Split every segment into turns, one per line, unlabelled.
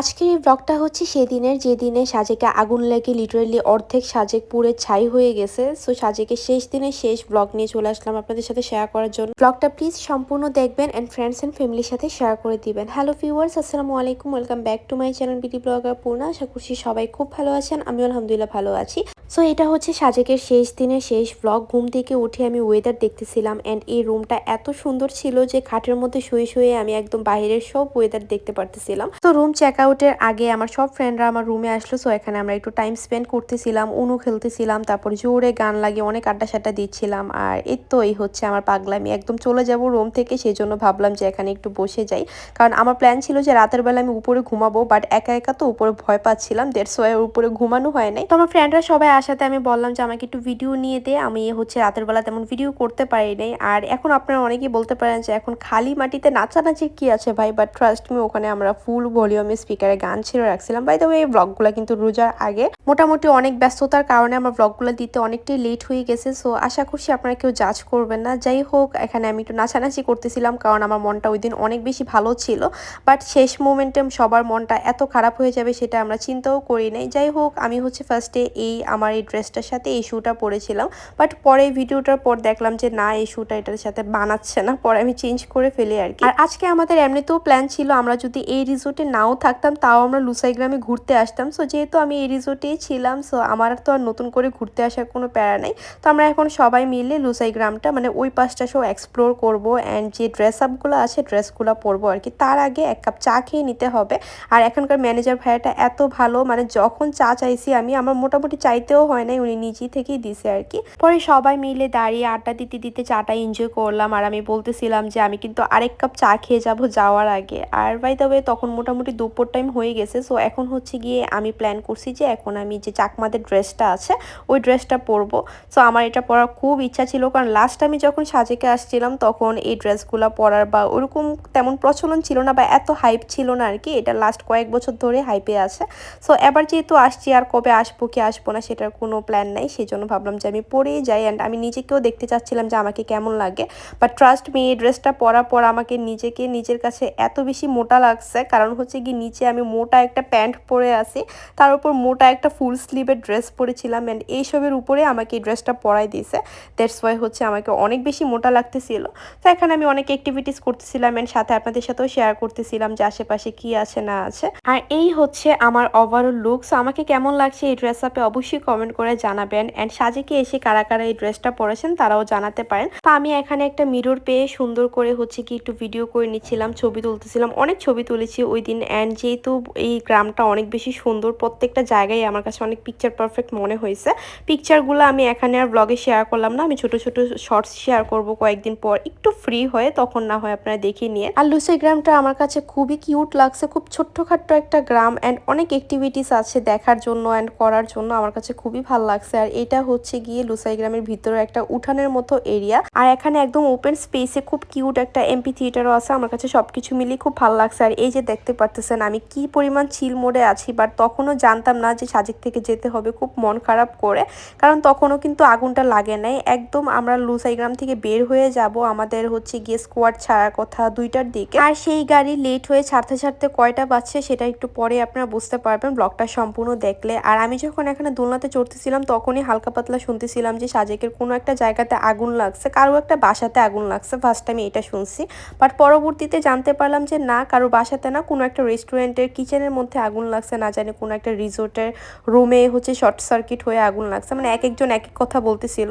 আজকের এই ব্লগটা হচ্ছে সেদিনের যে দিনে সাজেকে আগুন লেগে লিটারেলি অর্ধেক সাজেক পুরে ছাই হয়ে গেছে। সো সাজেকে শেষ দিনের শেষ ব্লগ নিয়ে চলে আসলাম আপনাদের সাথে শেয়ার করার জন্য। ব্লগটা প্লিজ সম্পূর্ণ দেখবেন অ্যান্ড ফ্রেন্ডস অ্যান্ড ফ্যামিলির সাথে শেয়ার করে দিবেন। হ্যালো ফিউয়ার্স আসসালামু আলাইকুম welcome back to my channel BD blogger Purna আশা করছি সবাই খুব ভালো আছেন আমি আলহামদুলিল্লাহ ভালো আছি। সো এটা হচ্ছে সাজেকের শেষ দিনের শেষ ব্লগ ঘুম থেকে উঠে আমি ওয়েদার দেখতেছিলাম অ্যান্ড এই রুমটা এত সুন্দর ছিল যে খাটের মধ্যে শুয়ে শুয়ে আমি একদম বাইরের সব ওয়েদার দেখতে পারতেছিলাম। তো রুম চেক আউটের আগে আমার সব ফ্রেন্ডরা আমার রুমে আসলো। সো এখানে আমরা একটু টাইম স্পেন্ড করতেছিলাম, উনু খেলতেছিলাম, তারপর জোরে গান লাগিয়ে অনেক আড্ডা সাড্ডা দিচ্ছিলাম। আর এই তো এই হচ্ছে আমার পাগলামি। একদম চলে যাব রুম থেকে সেই জন্য ভাবলাম যে এখানে একটু বসে যাই। কারণ আমার প্ল্যান ছিল যে রাতের বেলা আমি উপরে ঘুমাবো বাট একা একা তো উপরে ভয় পাচ্ছিলাম। দেড় সোয়ের উপরে ঘুমানো হয় নাই। তো আমার ফ্রেন্ডরা সবাই আসাতে আমি বললাম যে, আমাকে একটু ভিডিও নিয়ে দে। আমি হচ্ছে রাতের বেলা তেমন ভিডিও করতে পারি নাই। আর এখন আপনারা অনেকেই বলতে পারেন যে, এখন খালি মাটিতে নাচানাচির কি আছে ভাই? বাট ট্রাস্ট মি ওখানে আমরা ফুল ভলিউমে স্পিকারে গান ছেড়ে রাখছিলাম। বাই দ্য এই ব্লগগুলো কিন্তু রোজার আগে। মোটামুটি অনেক ব্যস্ততার কারণে আমার ব্লগগুলো দিতে অনেকটাই লেট হয়ে গেছে। সো আশা করছি আপনারা কেউ জাজ করবেন না। যাই হোক, এখানে আমি একটু নাচানাচি করতেছিলাম কারণ আমার মনটা ওই দিন অনেক বেশি ভালো ছিল। বাট শেষ মোমেন্টে সবার মনটা এত খারাপ হয়ে যাবে সেটা আমরা চিন্তাও করি নাই। যাই হোক, আমি হচ্ছে ফার্স্টে এই আমার এই ড্রেসটার সাথে এই শ্যুটা পরেছিলাম। বাট পরে ভিডিওটার পর দেখলাম যে, না, এই শ্যুটা এটার সাথে বানাচ্ছে না। পরে আমি চেঞ্জ করে ফেলি আর কি। আর আজকে আমাদের এমনিতেও প্ল্যান ছিল আমরা যদি এই রিসোর্টে নাও থাকতাম, তাও আমরা লুসাই গ্রামে ঘুরতে আসতাম। সো যেহেতু আমি এই রিসোর্টেই ছিলাম সো আমার তো আর নতুন করে ঘুরতে আসার কোনো প্যারা নেই। তো আমরা এখন সবাই মিলে লুসাই গ্রামটা মানে ওই পাশটা সব এক্সপ্লোর করব অ্যান্ড যে ড্রেস আপগুলো আছে ড্রেসগুলো পরবো আর কি। তার আগে এক কাপ চা খেয়ে নিতে হবে। আর এখনকার ম্যানেজার ভাইয়াটা এত ভালো মানে যখন চা চাইছি আমি, আমার মোটামুটি চাইতেও হয় নাই, উনি নিজেই থেকেই দিছে আর কি। পরে সবাই মিলে দাঁড়িয়ে আড্ডা দিতে দিতে চাটা এনজয় করলাম আর আমি বলতেছিলাম যে আমি কিন্তু আরেক কাপ চা খেয়ে যাব যাওয়ার আগে। আর বাই তবে তখন মোটামুটি দুপুর টাইম হয়ে গেছে সো এখন হচ্ছে গিয়ে আমি প্ল্যান করছি যে এখন আমি যে চাকমাদের ড্রেসটা আছে, ওই ড্রেসটা পরবো। সো আমার এটা পরার খুব ইচ্ছা ছিল, কারণ লাস্ট আমি যখন সাজেকে আসছিলাম তখন এই ড্রেসগুলো পরার বা ওরকম তেমন প্রচলন ছিল না বা এত হাইপ ছিল না আর কি, এটা লাস্ট কয়েক বছর ধরে হাইপে আছে। সো এবার যেহেতু আসছি, আর কবে আসব, কি আসব না সেটার কোনো প্ল্যান নাই সেই জন্য ভাবলাম যে আমি পরেই যাই অ্যান্ড আমি নিজেকেও দেখতে চাচ্ছিলাম যে আমাকে কেমন লাগে। বাট ট্রাস্ট মি এই ড্রেসটা পরার পর আমাকে নিজেকে, নিজের কাছে এত বেশি মোটা লাগছে। কারণ হচ্ছে কি নিচে আমি মোটা একটা প্যান্ট পরে আছি, তার উপর মোটা একটা ফুল স্লিভের ড্রেস পরেছিলাম অ্যান্ড এইসবের উপরে আমাকে এই ড্রেসটা পরাই দিয়েছে। দ্যাটস ওয়াই হচ্ছে আমাকে অনেক বেশি মোটা লাগতেছিল। তো এখানে আমি অনেক অ্যাক্টিভিটিস করতেছিলাম অ্যান্ড সাথে আপনাদের সাথেও শেয়ার করতেছিলাম যে আশেপাশে কি আছে না আছে। আর এই হচ্ছে আমার ওভারঅল লুক সো আমাকে কেমন লাগছে এই ড্রেস আপে অবশ্যই কমেন্ট করে জানাবেন। অ্যান্ড সাজেকে এসে কারা কারা এই ড্রেসটা পরেছেন তারাও জানাতে পারেন। তো আমি এখানে একটা মিরর পেয়ে সুন্দর করে হচ্ছে কি একটু ভিডিও করে নিচ্ছিলাম, ছবি তুলতেছিলাম। অনেক ছবি তুলেছি ওই দিন। অ্যান্ড যেহেতু এই গ্রামটা অনেক বেশি সুন্দর, প্রত্যেকটা জায়গায় আমার কাছে অনেক পিকচার পারফেক্ট মনে হয়েছে। পিকচারগুলো আমি এখানে আর ব্লগে শেয়ার করলাম না। আমি ছোট ছোট শর্টস শেয়ার করব কয়েকদিন পর। একটু ফ্রি হয়ে তখন না হয় আপনারা দেখে নিয়ে। আর লুসি গ্রামটা আমার কাছে খুবই কিউট লাগছে। খুব ছোট্টখাট্ট একটা গ্রাম। অ্যান্ড অনেক অ্যাক্টিভিটিস আছে দেখার জন্য অ্যান্ড করার জন্য আমার কাছে খুবই ভালো লাগছে। আর এটা হচ্ছে গিয়ে লুসাই গ্রামের ভিতরে একটা উঠানের মতো এরিয়া আর এখানে একদম ওপেন স্পেসে খুব কিউট একটা এমপি থিয়েটারও আছে। আমার কাছে সবকিছু মিলিয়ে খুব ভালো লাগছে। আর এই যে দেখতে পারতেছেন, আমি কি পরিমাণ চিল মোড়ে আছি বাট তখনও জানতাম না যে সাজেক থেকে যেতে হবে। খুব মন খারাপ করে। কারণ তখনও কিন্তু আগুনটা লাগে নাই। একদম আমরা লুসাই গ্রাম থেকে বের হয়ে যাব আমাদের হচ্ছে গিয়ে স্কোয়াড ছাড়ার কথা দুইটার দিকে। আর সেই গাড়ি লেট হয়ে ছাড়তে ছাড়তে কয়টা বাজছে সেটা একটু পরে আপনারা বুঝতে পারবেন। ব্লগটা সম্পূর্ণ দেখলে। আর আমি যখন এখানে দোলনাতে চড়তেছিলাম, তখনই হালকা পাতলা শুনতেছিলাম যে সাজেকের কোনো একটা জায়গাতে আগুন লাগছে, কারও একটা বাসাতে আগুন লাগছে ফার্স্ট আমি এটা শুনছি। বাট পরবর্তীতে জানতে পারলাম যে না, কারও বাসাতে না, কোনো একটা রেস্টুরেন্টের কিচেনের মধ্যে আগুন লাগছে, না জানি কোনো একটা রিসোর্টের রুমে হচ্ছে শর্ট সার্কিট হয়ে আগুন লাগছে মানে এক একজন এক এক কথা বলতেছিল।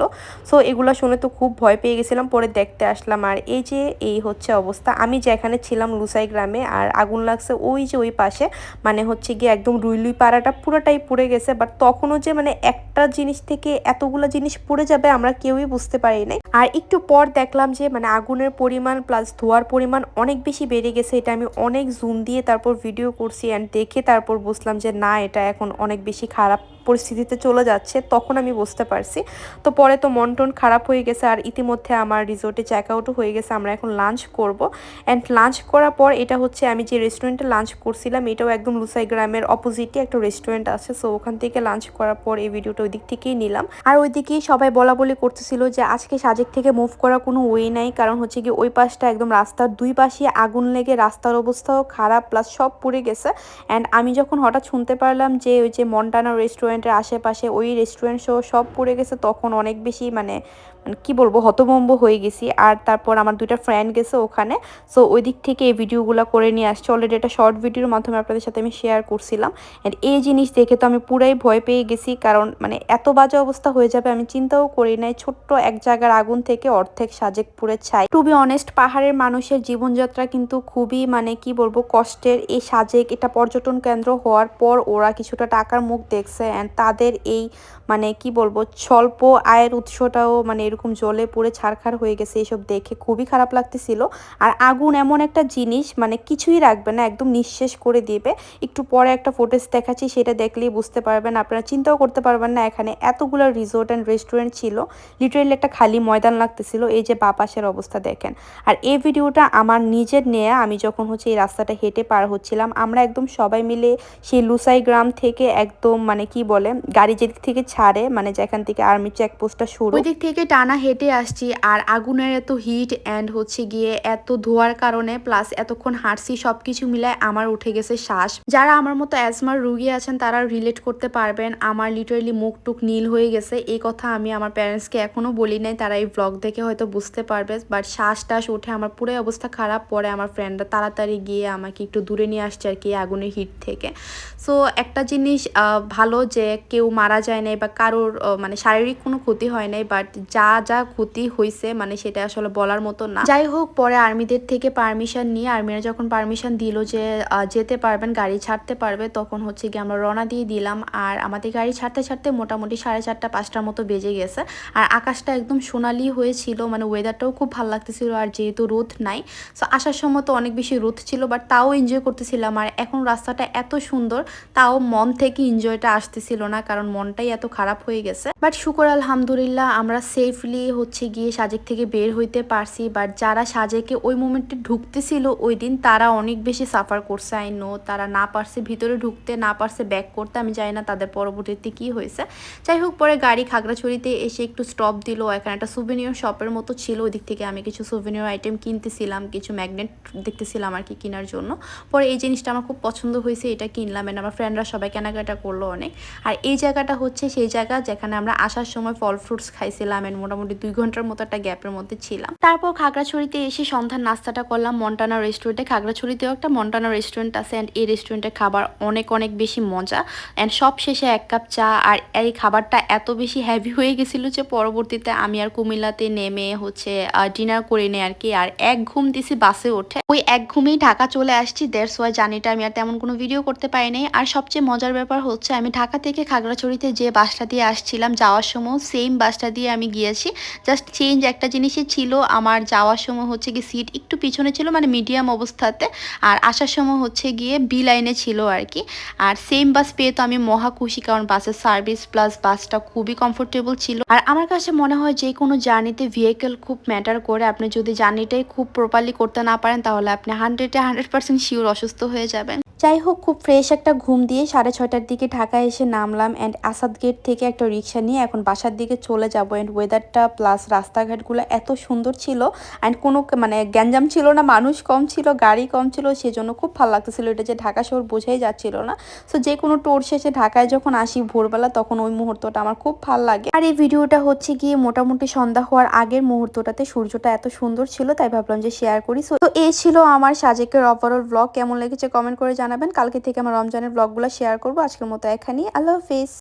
সো এগুলো শুনে তো খুব ভয় পেয়ে গেছিলাম, পরে দেখতে আসলাম। আর এই যে, এই হচ্ছে অবস্থা, আমি যেখানে ছিলাম লুসাই গ্রামে, আর আগুন লাগছে ওই যে ওই পাশে মানে হচ্ছে গিয়ে একদম রুইলুই পাড়াটা পুরোটাই পুড়ে গেছে বাট তখনও যে মানে একটা জিনিস থেকে এতগুলো জিনিস পড়ে যাবে আমরা কেউই বুঝতে পারি নাই। আর একটু পর দেখলাম যে মানে আগুনের পরিমাণ প্লাস ধোয়ার পরিমাণ অনেক বেশি বেড়ে গেছে। এটা আমি অনেক জুম দিয়ে তারপর ভিডিও করছি অ্যান্ড দেখে তারপর বুঝলাম যে, না, এটা এখন অনেক বেশি খারাপ পরিস্থিতিতে চলে যাচ্ছে, তখন আমি বুঝতে পারছি। তো পরে তো মন টন খারাপ হয়ে গেছে আর ইতিমধ্যে আমার রিসোর্টে চেক আউটও হয়ে গেছে, আমরা এখন লাঞ্চ করব। অ্যান্ড লাঞ্চ করার পর এটা হচ্ছে আমি যে রেস্টুরেন্টে লাঞ্চ করছিলাম, এটাও একদম লুসাই গ্রামের অপোজিটে একটা রেস্টুরেন্ট আছে। সো ওখান থেকে লাঞ্চ করার পর এই ভিডিওটা ওই দিক থেকেই নিলাম। আর ওইদিকেই সবাই বলা বলি করতেছিল যে, আজকে সাজেক থেকে মুভ করার কোনো ওয়ে নাই, কারণ হচ্ছে কি ওই পাশটা একদম রাস্তার দুই পাশে আগুন লেগে রাস্তার অবস্থাও খারাপ প্লাস সব পুড়ে গেছে। অ্যান্ড আমি যখন হঠাৎ শুনতে পারলাম যে, ওই যে মন্টানা রেস্টুরেন্টের আশেপাশে ওই রেস্টুরেন্ট সহ সব পড়ে গেছে, তখন অনেক বেশি মানে মানে কি বলব, হতভম্ব হয়ে গেছি। আর তারপর আমার দুইটা ফ্রেন্ড গেছে ওখানে। সো ওই দিক থেকে এই ভিডিওগুলো করে নিয়ে আসছে। অলরেডি একটা শর্ট ভিডিওর মাধ্যমে আপনাদের সাথে আমি শেয়ার করছিলাম। অ্যান্ড এই জিনিস দেখে তো আমি পুরাই ভয় পেয়ে গেছি। কারণ মানে এত বাজে অবস্থা হয়ে যাবে আমি চিন্তাও করি নাই। ছোট্ট এক জায়গার আগুন থেকে অর্ধেক সাজেক পুরে ছাই। টু বি অনেস্ট পাহাড়ের মানুষের জীবনযাত্রা কিন্তু খুবই মানে কি বলব, কষ্টের। এই সাজেক, এটা পর্যটন কেন্দ্র হওয়ার পর ওরা কিছুটা টাকার মুখ দেখছে। অ্যান্ড তাদের এই মানে কি বলব, স্বল্প আয়ের উৎসটাও মানে এরকম জলে পুড়ে ছাড়খাড় হয়ে গেছে এইসব দেখে খুবই খারাপ লাগতেছিল। আর আগুন এমন একটা জিনিস মানে কিছুই রাখবে না, একদম নিঃশেষ করে দিবে। একটু পরে একটা ফুটেজ দেখাচ্ছি, সেটা দেখলেই বুঝতে পারবেন। আপনারা চিন্তাও করতে পারবেন না, এখানে এতগুলো রিসোর্ট অ্যান্ড রেস্টুরেন্ট ছিল। লিটারেলি একটা খালি ময়দান লাগতেছিল, এই যে বাপাসের অবস্থা দেখেন। আর এই ভিডিওটা আমার নিজের নিয়ে, আমি যখন হচ্ছে এই রাস্তাটা হেঁটে পার হচ্ছিলাম, আমরা একদম সবাই মিলে সেই লুসাই গ্রাম থেকে একদম মানে কি বলে, গাড়ি যেদিক থেকে ছাড়ে মানে যেখান থেকে আর্মি চেকপোস্টটা শুরু। ওই দিক থেকে টানা হেঁটে আসছি, আর আগুনের এত হিট অ্যান্ড হচ্ছে গিয়ে এত ধোয়ার কারণে প্লাস এতক্ষণ হাঁটছি সব কিছু মিলায় আমার উঠে গেছে শ্বাস। যারা আমার মতো অ্যাজমার রুগী আছেন, তারা রিলেট করতে পারবেন, আমার লিটারেলি মুখ টুক নীল হয়ে গেছে। এই কথা আমি আমার প্যারেন্টসকে এখনও বলি নাই, তারা এই ব্লগ দেখে হয়তো বুঝতে পারবে বাট শ্বাস টাস উঠে আমার পুরো অবস্থা খারাপ, পরে আমার ফ্রেন্ডরা তাড়াতাড়ি গিয়ে আমাকে একটু দূরে নিয়ে আসছে আর কি, আগুনের হিট থেকে। সো একটা জিনিস ভালো যে কেউ মারা যায় নাই বা কারোর মানে শারীরিক কোনো ক্ষতি হয় নাই বাট যা যা ক্ষতি হয়েছে মানে সেটা আসলে বলার মতো না। যাই হোক, পরে আর্মিদের থেকে পারমিশন নিয়ে, আর্মিরা যখন পারমিশন দিল যে যেতে পারবেন, গাড়ি ছাড়তে পারবে, তখন হচ্ছে কি আমরা রওনা দিয়ে দিলাম। আর আমাদের গাড়ি ছাড়তে ছাড়তে মোটামুটি সাড়ে চারটা, পাঁচটার মতো বেজে গেছে। আর আকাশটা একদম সোনালি হয়েছিল মানে ওয়েদারটাও খুব ভালো লাগতেছিল, আর যেহেতু রোদ নাই সো আসার সময় তো অনেক বেশি রোদ ছিল বাট তাও এনজয় করতেছিলাম। আর এখন রাস্তাটা এত সুন্দর, তাও মন থেকে এনজয়টা আসতেছিল না, কারণ মনটাই এত খারাপ হয়ে গেছে। বাট শুকর আলহামদুলিল্লাহ, আমরা সেফলি হচ্ছে গিয়ে সাজেক থেকে বের হইতে পারছি। বাট যারা সাজেকে ওই মোমেন্টে ঢুকতেছিল, ওই দিন তারা অনেক বেশি সাফার করছে আই নো তারা না পারছে ভিতরে ঢুকতে, না পারছে ব্যাক করতে, আমি জানি না তাদের পরবর্তীতে কি হয়েছে। যাই হোক, পরে গাড়ি খাগড়াছড়িতে এসে একটু স্টপ দিল। এখানে একটা সুভেনিয়র শপের মতো ছিল। ওই দিক থেকে আমি কিছু সুভেনিয়র আইটেম কিনতেছিলাম, কিছু ম্যাগনেট দেখতেছিলাম আর কি কেনার জন্য। পরে এই জিনিসটা আমার খুব পছন্দ হয়েছে, এটা কিনলাম। এন্ড আমার ফ্রেন্ডরা সবাই কেনাকাটা করল অনেক। আর এই জায়গাটা হচ্ছে সেই জায়গা যেখানে আমরা আসার সময় ফল ফ্রুটস খাইছিলাম এন্ড মোটামুটি দুই ঘণ্টার মতো একটা গ্যাপের মধ্যে ছিলাম। তারপর খাগড়াছড়িতে এসে সন্ধ্যার নাস্তাটা করলাম। মন্টানা রেস্টুরেন্টে খাগড়াছড়িতেও একটা মন্টানা রেস্টুরেন্ট আছে অ্যান্ড এই রেস্টুরেন্টের খাবার অনেক অনেক বেশি মজা। অ্যান্ড সব শেষে এক কাপ চা আর এই খাবারটা এত বেশি হ্যাভি হয়ে গেছিল যে পরবর্তীতে আমি আর কুমিল্লাতে নেমে হচ্ছে ডিনার করে নিই আর কি আর এক ঘুম দিছি বাসে ওঠে ওই এক ঘুমেই ঢাকা চলে আসছি। দেড়স ওয়াই জার্নিটা আমি আর তেমন কোনো ভিডিও করতে পারিনি। আর সবচেয়ে মজার ব্যাপার হচ্ছে আমি ঢাকা থেকে খাগড়াছড়িতে যে বাসটা দিয়ে আসছিলাম যাওয়ার সময় সেম বাসটা দিয়ে আমি গিয়েছি। জাস্ট চেঞ্জ একটা জিনিসই ছিল, আমার যাওয়ার সময় হচ্ছে কি সিট একটু পিছনে ছিল মানে মিডিয়াম অবস্থাতে, আর আসার সময় হচ্ছে গিয়ে বি লাইনে ছিল আর কি আর সেম বাস পেয়ে তো আমি মহা খুশি, কারণ বাসের সার্ভিস প্লাস বাসটা খুবই কমফোর্টেবল ছিল। আর আমার কাছে মনে হয় যে কোনো জার্নিতে ভেহিকেল খুব ম্যাটার করে। আপনি যদি জার্নিটাই খুব প্রপারলি করতে না পারেন, তাহলে আপনি হান্ড্রেডে হান্ড্রেড পার্সেন্ট শিওর অসুস্থ হয়ে যাবেন। যাই হোক, খুব ফ্রেশ একটা ঘুম দিয়ে সাড়ে ছয়টার দিকে ঢাকায় এসে নামলাম অ্যান্ড আসাদ গেট থেকে একটা রিক্সা নিয়ে এখন বাসার দিকে চলে যাব অ্যান্ড ওয়েদারটা প্লাস রাস্তাঘাটগুলো এত সুন্দর ছিল অ্যান্ড কোনো মানে গ্যাঞ্জাম ছিল না, মানুষ কম ছিল, গাড়ি কম ছিল, সেজন্য খুব ভালো লাগতেছিল। এটা যে ঢাকা শহর বোঝাই যাচ্ছিল না। সো যে কোনো টোর শেষে ঢাকায় যখন আসি ভোরবেলা, তখন ওই মুহূর্তটা আমার খুব ভালো লাগে। আর এই ভিডিওটা হচ্ছে গিয়ে মোটামুটি সন্ধ্যা হওয়ার আগের মুহূর্তটাতে। সূর্যটা এত সুন্দর ছিল, তাই ভাবলাম যে শেয়ার করি। সো তো এই ছিল আমার সাজেকের ওভারঅল ব্লগ কেমন লেগেছে কমেন্ট করে জানাবেন। কালকে থেকে আমার রমজানের ব্লগগুলো শেয়ার করব। আজকের মতো এখানেই। আল্লাহ হাফিজ।